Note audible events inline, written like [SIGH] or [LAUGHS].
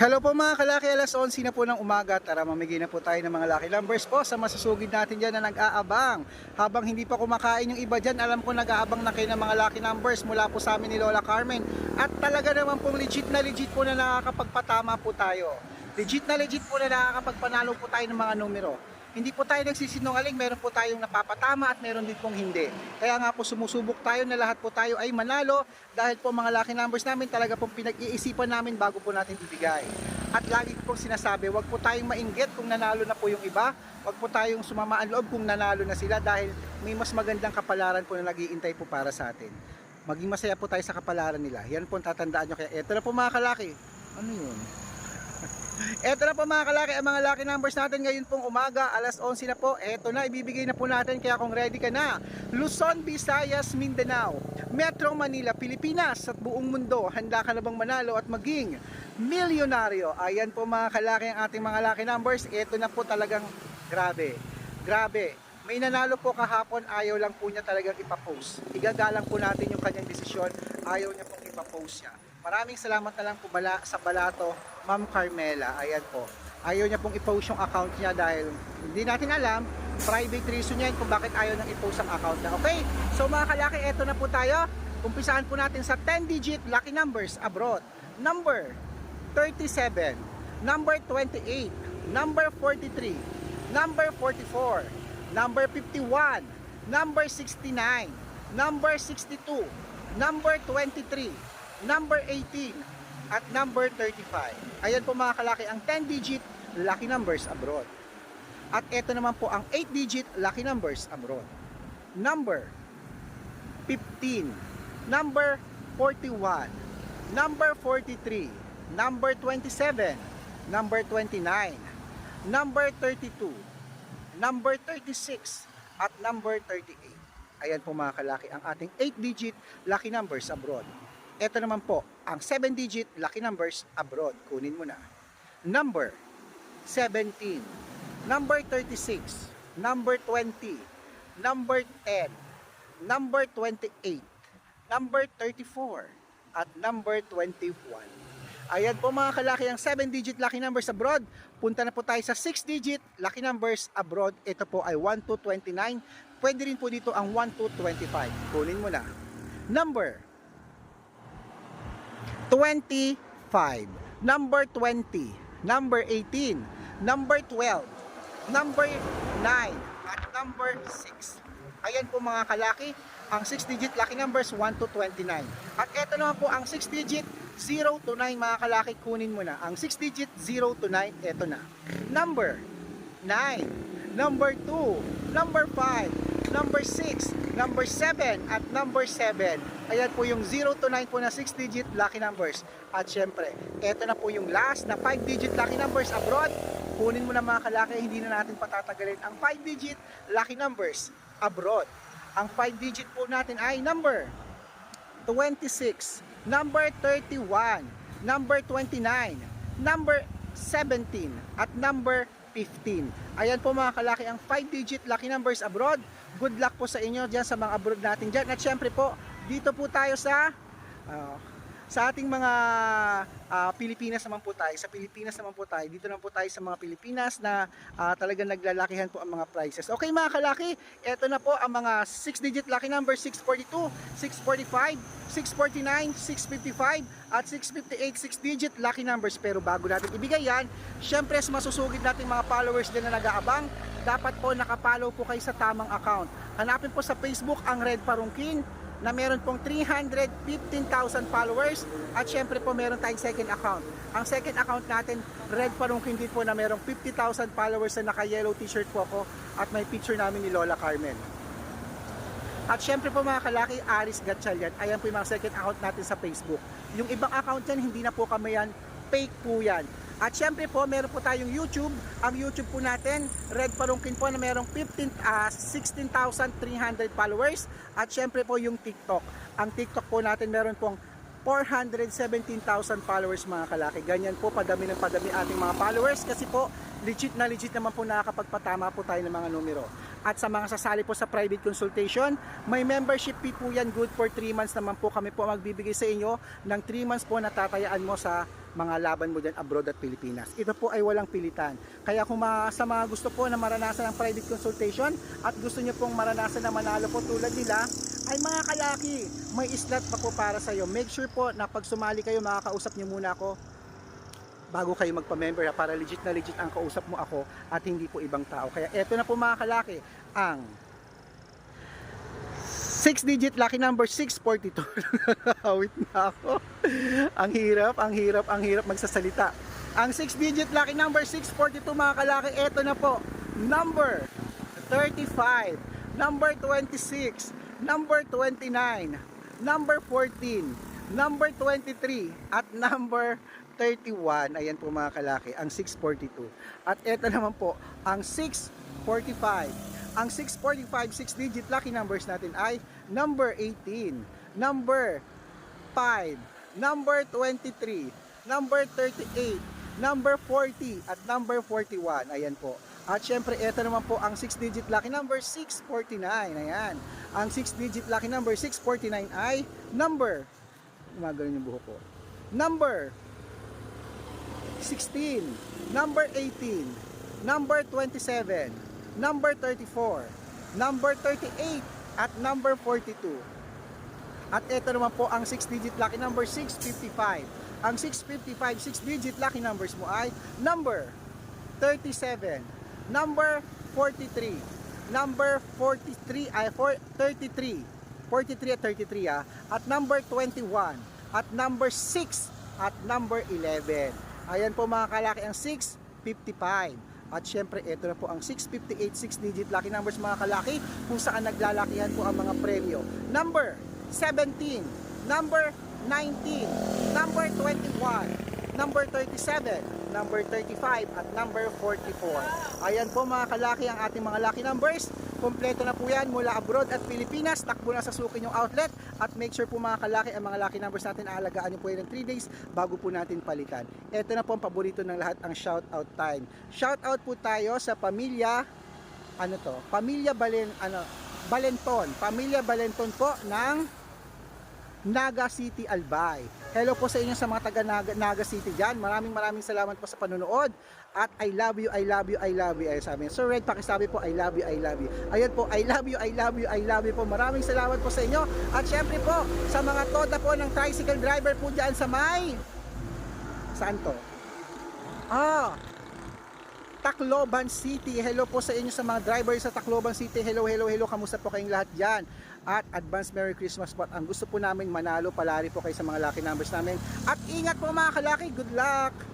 Hello po mga kalaki, alas 11 na po ng umaga. Tara mamigay na po tayo ng mga lucky numbers po sa masusugid natin dyan na nag-aabang. Habang hindi pa kumakain yung iba dyan, alam ko nag-aabang na kayo ng mga lucky numbers mula po sa amin ni Lola Carmen. At talaga naman pong legit na legit po na nakakapagpatama po tayo. Legit na legit po na nakakapagpanalo po tayo ng mga numero. Hindi po tayo nagsisinungaling, meron po tayong napapatama at meron din pong hindi. Kaya nga po sumusubok tayo na lahat po tayo ay manalo dahil po mga lucky numbers namin talaga pong pinag-iisipan namin bago po natin ibigay. At lagi ko pong sinasabi, wag po tayong mainggit kung nanalo na po yung iba, wag po tayong sumama ang loob kung nanalo na sila dahil may mas magandang kapalaran po na nag-iintay po para sa atin. Maging masaya po tayo sa kapalaran nila. Yan po ang tatandaan nyo. Kaya eto na po mga kalaki. Ano yun? Eto na po mga kalaki, ang mga lucky numbers natin ngayon pong umaga, alas 11 na po. Eto na, ibibigay na po natin kaya kung ready ka na. Luzon, Visayas, Mindanao, Metro Manila, Pilipinas at buong mundo. Handa ka na bang manalo at maging milyonaryo? Ayan po mga kalaki ang ating mga lucky numbers. Eto na po talagang grabe. Grabe. May nanalo po kahapon, ayaw lang po niya talagang ipapost. Igagalang po natin yung kanyang desisyon, ayaw niya pong ipapost siya. Maraming salamat na lang po bala, sa balato, Ma'am Carmela. Ayan po. Ayaw niya pong i-post yung account niya dahil hindi natin alam, private reason yan kung bakit ayaw nang i-post ang account niya. Okay? So mga kalaki, eto na po tayo. Umpisahan po natin sa 10-digit lucky numbers abroad. Number 37, number 28, number 43, number 44, number 51, number 69, number 62, number 23, number 18, at number 35. Ayan po mga kalaki ang 10-digit lucky numbers abroad. At ito naman po ang 8-digit lucky numbers abroad. Number 15, number 41, number 43, number 27, number 29, number 32, number 36, at number 38. Ayan po mga kalaki ang ating 8-digit lucky numbers abroad. Ito naman po ang 7-digit lucky numbers abroad. Kunin mo na. Number 17, number 36, number 20, number 10, number 28, number 34, at number 21. Ayan po mga kalaki ang 7-digit lucky numbers abroad. Punta na po tayo sa 6-digit lucky numbers abroad. Ito po ay 1 to 29. Pwede rin po dito ang 1 to 25. Kunin mo na. Number 25, number 20, number 18, number 12, number 9, at number 6. Ayan po mga kalaki, ang 6-digit lucky numbers 1 to 29. At ito naman po ang 6-digit 0 to 9 mga kalaki, kunin mo na. Ang 6-digit 0 to 9, ito na. Number 9, number 2, number 5, number 6, number 7, at number 7. Ayan po yung 0 to 9 po na 6-digit lucky numbers. At syempre, ito na po yung last na 5-digit lucky numbers abroad. Kunin mo na mga kalaki, hindi na natin patatagalin ang 5-digit lucky numbers abroad. Ang 5-digit po natin ay number 26, number 31, number 29, number 17, at number 15. Ayan po mga kalaki ang 5-digit lucky numbers abroad. Good luck po sa inyo dyan sa mga abroad natin dyan. At syempre po, dito po tayo sa ah, sa ating mga ah, Pilipinas naman po tayo. Sa Pilipinas naman po tayo. Dito naman po tayo sa mga Pilipinas na ah, talagang naglalakihan po ang mga prices. Okay mga kalaki, eto na po ang mga 6-digit lucky number 642, 645, 649, 655 at 658 6-digit lucky numbers. Pero bago natin ibigay yan, syempre masusugid nating mga followers din na nag-aabang, dapat po nakapollow po kayo sa tamang account. Hanapin po sa Facebook ang Red Parungkin na meron pong 315,000 followers at syempre po meron tayong second account. Ang second account natin, Red Parungkin din po na merong 50,000 followers na naka-yellow t-shirt po ako at may picture namin ni Lola Carmen. At syempre po mga kalaki, Aris Gatchalian, ayan po yung mga second account natin sa Facebook. Yung ibang account yan, hindi na po kami yan, fake po yan. At syempre po, meron po tayong YouTube. Ang YouTube po natin, Red Parungkin po na merong 15, ah, 16,300 followers. At syempre po yung TikTok. Ang TikTok po natin meron pong 417,000 followers mga kalaki. Ganyan po, padami ng padami ating mga followers kasi po, legit na legit naman po nakakapagpatama po tayo ng mga numero. At sa mga sasali po sa private consultation, may membership fee po yan, good for 3 months naman po kami po magbibigay sa inyo ng 3 months po na tatayaan mo sa mga laban mo dyan abroad at Pilipinas. Ito po ay walang pilitan. Kaya kung ma- sa mga gusto po na maranasan ng private consultation at gusto nyo pong maranasan na manalo po tulad nila, ay mga kalaki, may slot pa po para sa iyo. Make sure po na pag sumali kayo, makakausap nyo muna ako bago kayo magpa-member ha, para legit na legit ang kausap mo ako at hindi po ibang tao. Kaya eto na po mga kalaki, ang 6 digit lucky number 642. [LAUGHS] Awit na ako. ang hirap, ang hirap, ang hirap magsasalita. Ang 6 digit lucky number 642 mga kalaki, eto na po. Number 35, number 26, number 29, number 14, number 23, at number 31. Ayan po mga kalaki, ang 642. At eto naman po, ang 645. Ang 645, 6 digit lucky numbers natin ay number 18, number 5, number 23, number 38, number 40, at number 41. Ayan po. At syempre, ito naman po ang 6 digit lucky number 649. Ayan. Ang 6 digit lucky number 649 ay number, gumagano yung buhok ko, number 16, number 18, number 27, number 34, number 38, at number 42. At ito naman po ang 6-digit lucky number 655. Ang 655, 6-digit lucky numbers mo ay number 37, number 43, number 43, ay 4, 33, 43 at 33 ah, at number 21, at number 6, at number 11. Ayan po mga kalaki ang 655. At syempre, ito na po ang 658 6-digit lucky numbers mga kalaki kung saan naglalakihan po ang mga premyo. Number 17, number 19, number 21, number 37, number 35, at number 44. Ayan po mga kalaki ang ating mga lucky numbers. Kompleto na po yan mula abroad at Pilipinas. Takbo na sa sukin yung outlet. At make sure po mga kalaki, ang mga lucky numbers natin aalagaan nyo po yan ng 3 days bago po natin palitan. Ito na po ang paborito ng lahat, ang shout out time. Shout out po tayo sa pamilya, ano to, pamilya Balen, ano, Balenton. Pamilya Balenton po ng Naga City Albay. Hello po sa inyo sa mga taga Naga, Naga City dyan. Maraming maraming salamat po sa panonood. At I love you, I love you, I love you. Ayun sabi niya. So Red, pakisabi po, I love you, I love you. Ayun po, I love you, I love you, I love you po. Maraming salamat po sa inyo. At syempre po, sa mga toda po ng tricycle driver po dyan sa may... Saan? Ah, Tacloban City. Hello po sa inyo sa mga driver sa Tacloban City. Hello, hello, hello. Kamusta po kayong lahat dyan? At advance Merry Christmas po. At Ang gusto po namin manalo palari po kayo sa mga lucky numbers namin. At ingat po mga kalaki. Good luck!